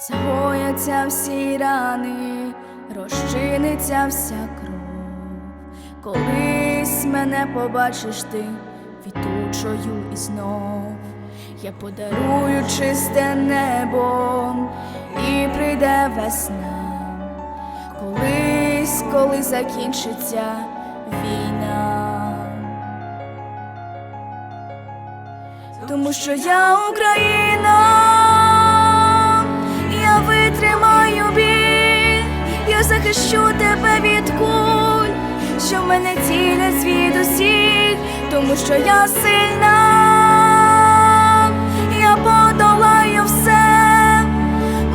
Загояться всі рани, розчиниться вся кров. Колись мене побачиш ти квітучою і знов. Я подарую чисте небо і прийде весна. Колись, коли закінчиться війна. Тому що я Україна, я захищу тебе від куль, що в мене цілять звідусіль, тому що я сильна, я подолаю все,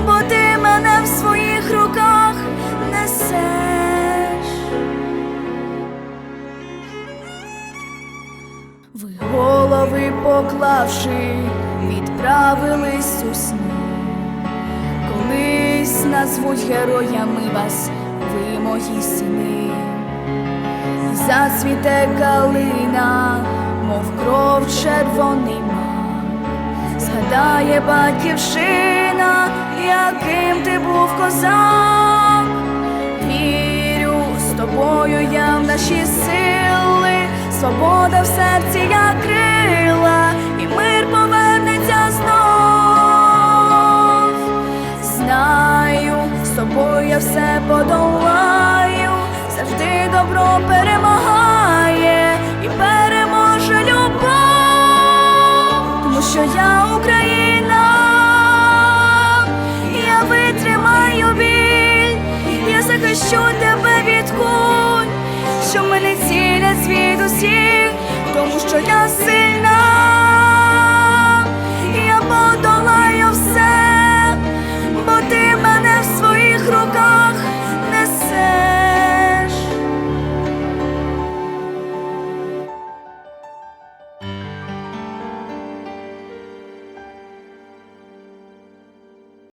бо ти мене в своїх руках несеш. Ви голови поклавши, відправились у сни. Назвуть героями вас, ви мої сини. І Зацвіте калина, мов кров червоний мак. Згадає батьківщина, яким ти був козак. Вірю з тобою я в наші сили, свобода в серці як я все подолаю, завжди добро перемагає і переможе любов, тому що я Україна, я витримаю біль, я захищу тебе від куль, що мене цілять звідусіль, тому що.